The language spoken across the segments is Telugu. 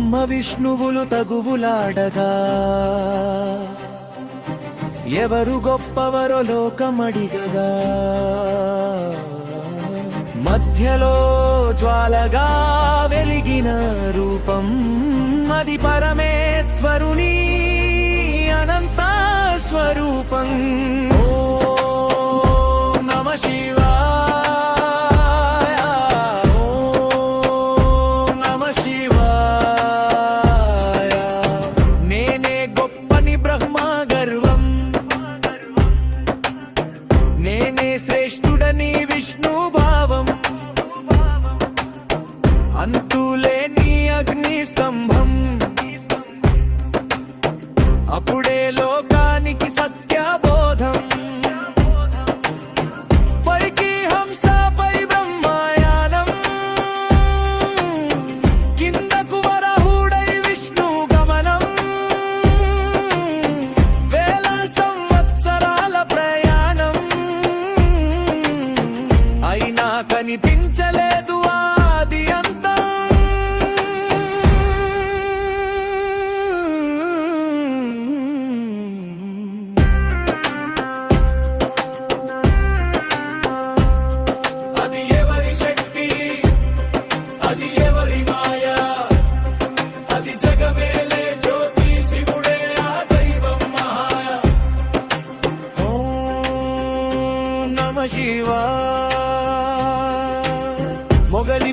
విష్ణువులు తగువులాడగా. ఎవరు గొప్పవరో లోకమడిగగా. మధ్యలో జ్వాలగా వెలిగిన రూపం అది పరమేశ్వరుని అనంత స్వరూపం. అప్పుడే లోకానికి సత్యబోధం. పైకి హంసపై బ్రహ్మయానం. కిందకు వరహుడై విష్ణు గమనం. వేల సంవత్సరాల ప్రయాణం. అయినా కనిపించ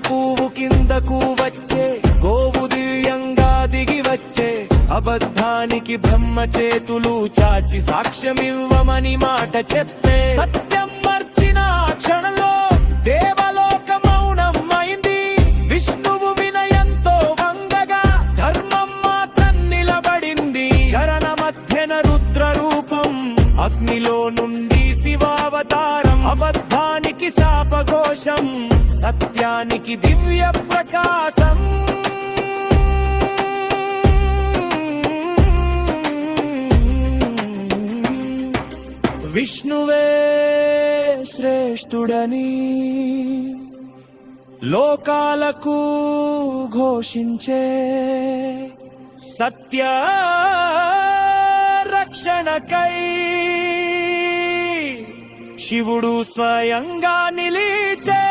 పువ్వు కిందకు వచ్చే గోవు దివ్యంగా దిగి వచ్చే అబద్ధానికి బ్రహ్మ చేతులు చాచి సాక్ష్యమివ్వమని మాట చెప్పే. సత్యం అగ్నిలో నుండి శివావతారం. అబద్ధానికి శాపఘోషం సత్యానికి దివ్య ప్రకాశం. విష్ణువే శ్రేష్ఠుడని లోకాలకు ఘోషించే సత్య రక్షణకై శివుడు స్వయంగా నిలిచే